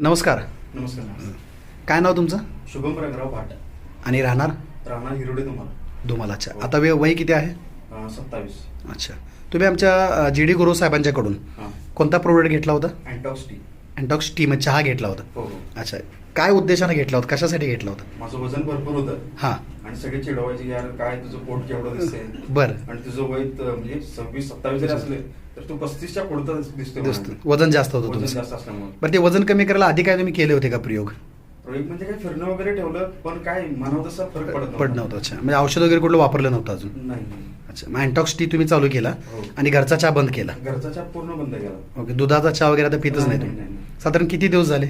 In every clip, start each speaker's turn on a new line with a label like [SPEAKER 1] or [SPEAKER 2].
[SPEAKER 1] नमस्कार.
[SPEAKER 2] नमस्कार.
[SPEAKER 1] काय नाव तुमचं?
[SPEAKER 2] शुभम रंगराव भाट.
[SPEAKER 1] आणि राहणार?
[SPEAKER 2] राहणार हिरोडे तुम्हाला.
[SPEAKER 1] धुमालाच्या आता वे वय किती आहे?
[SPEAKER 2] सत्तावीस.
[SPEAKER 1] अच्छा. तुम्ही आमच्या जी डी गुरु साहेबांच्याकडून
[SPEAKER 2] हां.
[SPEAKER 1] कोणता प्रोडक्ट घेतला होता?
[SPEAKER 2] अँटॉक्स टी
[SPEAKER 1] अँटॉक्स टी म्हणजे चहा घेतला होता.
[SPEAKER 2] हो हो.
[SPEAKER 1] अच्छा. काय उद्देशाने घेतला होता? कशासाठी घेतला होता?
[SPEAKER 2] माझं वजन भरपूर होतं.
[SPEAKER 1] हां.
[SPEAKER 2] आणि सगळे चिडवायचे यार काय तुझं पोट केवढं दिसतंय
[SPEAKER 1] बरं.
[SPEAKER 2] आणि तुझं वय त- म्हणजे सव्वीस सत्तावीस जरी असले तर तू पस्तीसच्या पुढचं
[SPEAKER 1] दिसतं. वजन जास्त होतं
[SPEAKER 2] वजन
[SPEAKER 1] तुमचं.
[SPEAKER 2] जास्त असल्यामुळे.
[SPEAKER 1] बरं ते वजन कमी करायला आधी काय तुम्ही केले होते का प्रयोग?
[SPEAKER 2] प्रयोग म्हणजे काय फिरणं वगैरे ठेवलं पण काय मनावर तसा फरक पडत
[SPEAKER 1] पड नव्हतं अच्छा. म्हणजे औषध वगैरे कुठलं वापरलं नव्हतं अजून?
[SPEAKER 2] नाही नाही.
[SPEAKER 1] अच्छा. मग अँटॉक्स टी तुम्ही चालू केला
[SPEAKER 2] हो.
[SPEAKER 1] आणि घरचा चहा बंद केला.
[SPEAKER 2] घरचा चहा पूर्ण बंद केला.
[SPEAKER 1] ओके दुधाचा चहा वगैरे आता पितच नाही
[SPEAKER 2] नाही,
[SPEAKER 1] तुम्ही.
[SPEAKER 2] नाही.
[SPEAKER 1] साधारण किती दिवस झाले?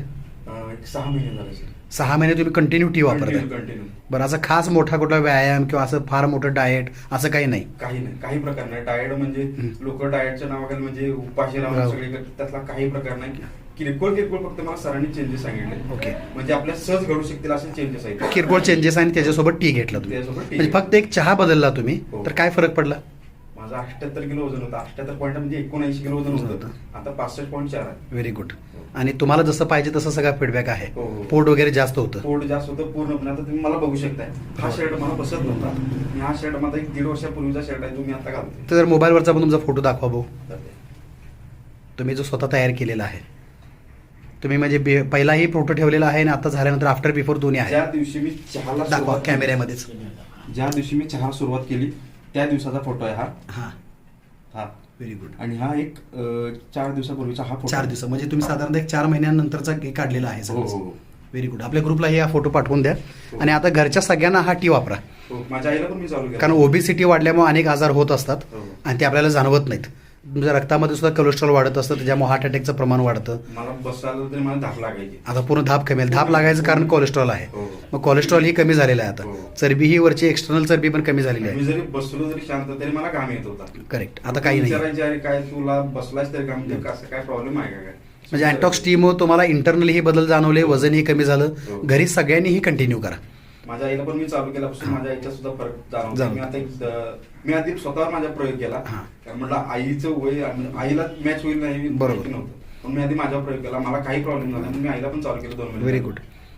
[SPEAKER 2] सहा महिने झाले सर
[SPEAKER 1] सहा महिने तुम्ही कंटिन्यू टी वापरताय
[SPEAKER 2] कंटिन्यू
[SPEAKER 1] बरं असं खास मोठा कुठला व्यायाम किंवा असं फार मोठं डाएट असं काही नाही
[SPEAKER 2] काही नाही काही प्रकार नाही डाएट म्हणजे. लोक डाएटच्या नावाखाली म्हणजे उपाशी राहून
[SPEAKER 1] राहू.
[SPEAKER 2] सगळे करतात. त्यातला काही प्रकार नाही किरकोळ किरकोळ फक्त मला सरांनी चेंजेस सांगितले
[SPEAKER 1] ओके.
[SPEAKER 2] म्हणजे आपल्या सहज घडू शकतील असे चेंजेस आहेत
[SPEAKER 1] किरकोळ चेंजेस आणि त्याच्यासोबत टी घेतला तुम्ही
[SPEAKER 2] त्याच्यासोबत tea
[SPEAKER 1] म्हणजे फक्त एक चहा बदलला तुम्ही
[SPEAKER 2] हो.
[SPEAKER 1] तर काय फरक पडला
[SPEAKER 2] माझं अठ्याहत्तर किलो वजन होतं. अठ्याहत्तर पॉईंट म्हणजे एकोणऐंशी किलो वजन होतं. आता पासष्ट पॉईंट चार आहे.
[SPEAKER 1] व्हेरी गुड आणि तुम्हाला जसं पाहिजे तसं सगळा फीडबॅक आहे.
[SPEAKER 2] हो, हो.
[SPEAKER 1] पोट वगैरे जास्त होतं.
[SPEAKER 2] पोट जास्त होतं पूर्णपणे. आता तुम्ही मला बघू शकताय. हा
[SPEAKER 1] हो.
[SPEAKER 2] शर्ट मला बसत नव्हता. आणि हा शर्ट माझा एक दीड वर्षापूर्वीचा शर्ट आहे तो मी आता घालतोय.
[SPEAKER 1] तर मोबाईलवरचा पण तुमचा फोटो दाखवा भाऊ. तुम्ही जो स्वतः तयार केलेला आहे. तुम्ही म्हणजे बे- पहिलाही फोटो ठेवलेला आहे आणि आता झाल्यानंतर आफ्टर बिफोर दोन्ही आहे.
[SPEAKER 2] ज्या दिवशी मी चहाला
[SPEAKER 1] दाखवा
[SPEAKER 2] सुरुवात केली-
[SPEAKER 1] कॅमेऱ्यामध्येच
[SPEAKER 2] ज्या दिवशी मी चहा सुरुवात केली त्या दिवसाचा फोटो आहे हा.
[SPEAKER 1] हां.
[SPEAKER 2] हा.
[SPEAKER 1] व्हेरी गुड
[SPEAKER 2] आणि हा एक अं, चार दिवसापूर्वीचा हा फोटो
[SPEAKER 1] चार दिवस म्हणजे तुम्ही साधारणतः एक चार महिन्यानंतरचा हे काढलेला आहे
[SPEAKER 2] हो हो
[SPEAKER 1] सगळं
[SPEAKER 2] हो.
[SPEAKER 1] व्हेरी गुड आपल्या ग्रुपलाही हा फोटो पाठवून द्या.
[SPEAKER 2] हो.
[SPEAKER 1] आणि आता घरच्या सगळ्यांना हा टी वापरा.
[SPEAKER 2] हो माझ्या आईला पण मी चालू केलं.
[SPEAKER 1] कारण ओबेसिटी वाढल्यामुळे अनेक आजार होत असतात
[SPEAKER 2] हो.
[SPEAKER 1] आणि ते आपल्याला जाणवत नाहीत. तुमच्या रक्तामध्ये सुद्धा कोलेस्ट्रॉल वाढत असतं त्याच्यामुळे हार्ट अटॅकचं प्रमाण वाढतं.
[SPEAKER 2] मला तरी मला धाप लागायची.
[SPEAKER 1] आता पूर्ण धाप कमी धाप लागायचं कारण कोलेस्ट्रॉल आहे.
[SPEAKER 2] हो.
[SPEAKER 1] मग कोलेस्ट्रॉल ही कमी झालेलं आहे
[SPEAKER 2] हो.
[SPEAKER 1] चरबी ही वरची एक्सटर्नल चरबी पण कमी झालेली
[SPEAKER 2] मी
[SPEAKER 1] आहे
[SPEAKER 2] जरी बसलो जरी शांत तरी मला घाम येत होता.
[SPEAKER 1] करेक्ट आता काही नाही.
[SPEAKER 2] विचारायचे अरे काय तुला बसलायच तरी का? म्हणजे कसं काय प्रॉब्लेम आहे का काय?
[SPEAKER 1] म्हणजे अँटॉक्स टीमुळे तुम्हाला इंटरनली ही बदल जाणवले वजनही कमी झालं.
[SPEAKER 2] हो.
[SPEAKER 1] घरी सगळ्यांनीही कंटिन्यू करा.
[SPEAKER 2] माझ्या आईला पण मी चालू केल्यापासून माझ्या आईचा सुद्धा फरक जाणवतो.
[SPEAKER 1] जाणवतो.
[SPEAKER 2] मी आता एक, अं, मी आधी स्वतःवर माझा प्रयोग केला.
[SPEAKER 1] हा.
[SPEAKER 2] कारण म्हटलं आईचं वय आणि आईला मॅच होईल नाही
[SPEAKER 1] बरोबर.
[SPEAKER 2] माहिती नव्हतं. पण मी आधी माझ्यावर प्रयोग केला. मला काही प्रॉब्लेम झाला म्हणून मी आईला पण चालू केलं दोन
[SPEAKER 1] व्हेरी गुड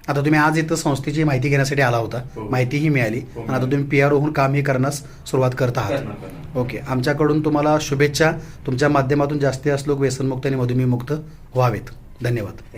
[SPEAKER 1] आता तुम्ही आज इथं संस्थेची माहिती घेण्यासाठी आला होता.
[SPEAKER 2] हो.
[SPEAKER 1] माहितीही मिळाली.
[SPEAKER 2] हो.
[SPEAKER 1] आणि आता तुम्ही पी आर होऊन कामही करण्यास सुरुवात करत आहात. ओके. आमच्याकडून तुम्हाला शुभेच्छा. तुमच्या माध्यमातून जास्तीत जास्त लोक व्यसनमुक्त आणि मधुमेहमुक्त व्हावेत. धन्यवाद.